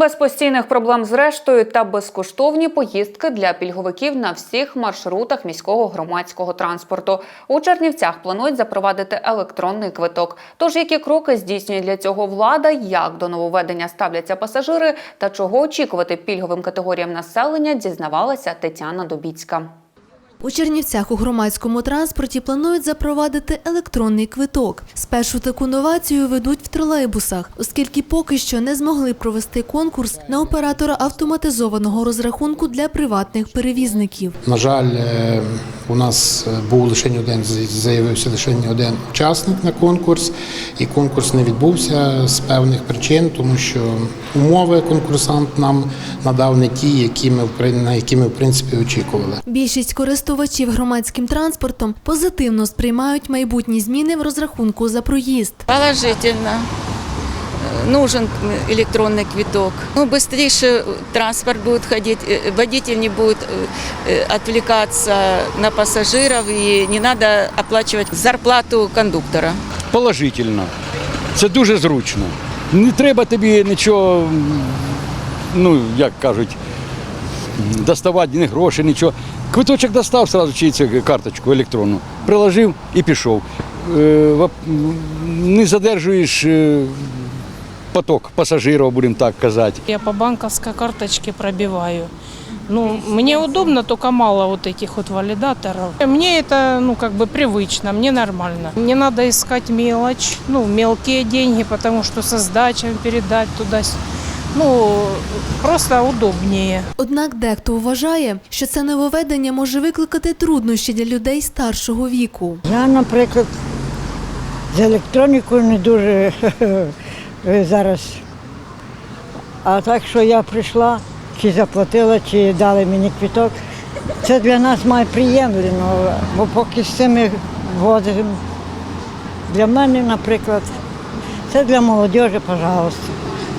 Без постійних проблем з рештою та безкоштовні поїздки для пільговиків на всіх маршрутах міського громадського транспорту. У Чернівцях планують запровадити електронний квиток. Тож які кроки здійснює для цього влада, як до нововведення ставляться пасажири та чого очікувати пільговим категоріям населення, дізнавалася Тетяна Добіцька. У Чернівцях у громадському транспорті планують запровадити електронний квиток. Спершу таку новацію ведуть в тролейбусах, оскільки поки що не змогли провести конкурс на оператора автоматизованого розрахунку для приватних перевізників. На жаль, е, у нас е, був лише один, заявився лише один учасник на конкурс, і конкурс не відбувся з певних причин, тому що умови конкурсант нам надав не ті, які ми на які ми в принципі очікували. Більшість користувачів громадським транспортом позитивно сприймають майбутні зміни в розрахунку за проїзд. Положительно. Э, Нужен электронный квиток. Ну, быстрее транспорт будет ходить, э, водитель не будет э, э, отвлекаться на пассажиров и не надо оплачивать зарплату кондуктора. Положительно. Це дуже зручно. Не треба тобі нічого, м, ну, як кажуть, м, доставати ні гроші, нічого. Квиточок достав сразу чи цю карточку електронну, приложив і пішов. Е, воп- м, Не задержуєш е, поток пасажирів, будемо так казати. Я по банковской карточке пробиваю. Ну, мне удобно, только мало вот этих вот валидаторов. Мне это, ну, как бы привычно, мне нормально. Не надо искать мелочь, ну, мелкие деньги, потому что со сдачами передать туда Ну, просто удобнее. Однак дехто вважає, що це нововведення може викликати труднощі для людей старшого віку. Я, наприклад, з електронікою не дуже зараз. А так, що я прийшла, чи заплатила, чи дали мені квіток, це для нас має приємлено, бо поки з цими возимо. Для мене, наприклад, це для молодіжі, пожалуйста,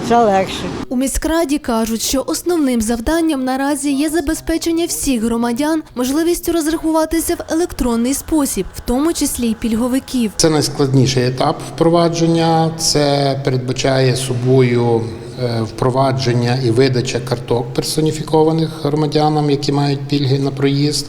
це легше. У міськраді кажуть, що основним завданням наразі є забезпечення всіх громадян можливістю розрахуватися в електронний спосіб, в тому числі й пільговиків. Це найскладніший етап впровадження. Це передбачає собою е, впровадження і видача карток персоніфікованих громадянам, які мають пільги на проїзд.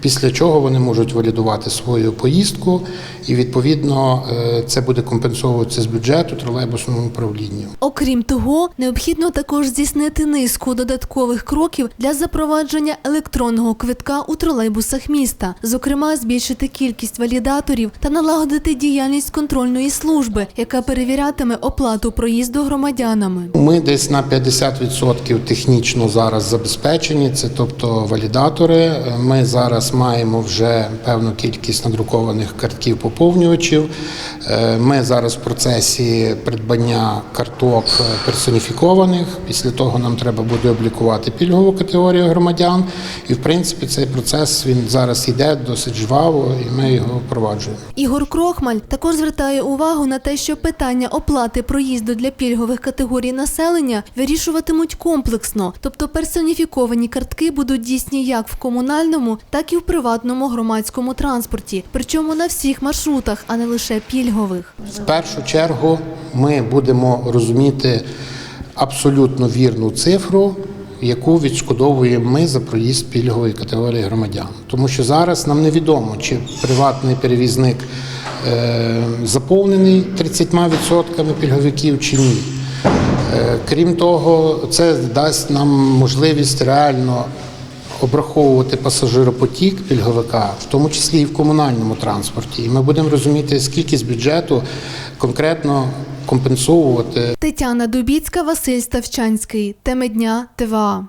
Після чого вони можуть валідувати свою поїздку, і відповідно е, це буде компенсовуватися з бюджету тролейбусному управлінню. Окрім того, необхідно також здійснити низку додаткових кроків для запровадження електронного квитка у тролейбусах міста, зокрема, збільшити кількість валідаторів та налагодити діяльність контрольної служби, яка перевірятиме оплату проїзду громадянами. Ми десь на 50% технічно зараз забезпечені. Це тобто валідатори. Ми зараз маємо вже певну кількість надрукованих картків поповнювачів. Е, Ми зараз в процесі придбання карток персоніфікованих. Після того нам треба буде облікувати пільгову категорію громадян. І в принципі цей процес він зараз йде досить жваво, і ми його впроваджуємо. Ігор Крохмаль також звертає увагу на те, що питання оплати проїзду для пільгових категорій населення вирішуватимуть комплексно, тобто персоніфіковані картки будуть дійсні як в комунальному, так і в приватному громадському транспорті, причому на всіх маршрутах, а не лише пільгових. В першу чергу ми будемо розуміти абсолютно вірну цифру, яку відшкодовуємо ми за проїзд пільгової категорії громадян. Тому що зараз нам невідомо, чи приватний перевізник е, заповнений 30% пільговиків чи ні. Е, Крім того, це дасть нам можливість реально обраховувати пасажиропотік пільговика, в тому числі і в комунальному транспорті. І ми будемо розуміти, скільки з бюджету конкретно компенсовувати Тетяна Дубіцька, Василь Ставчанський. Теми дня ТВА.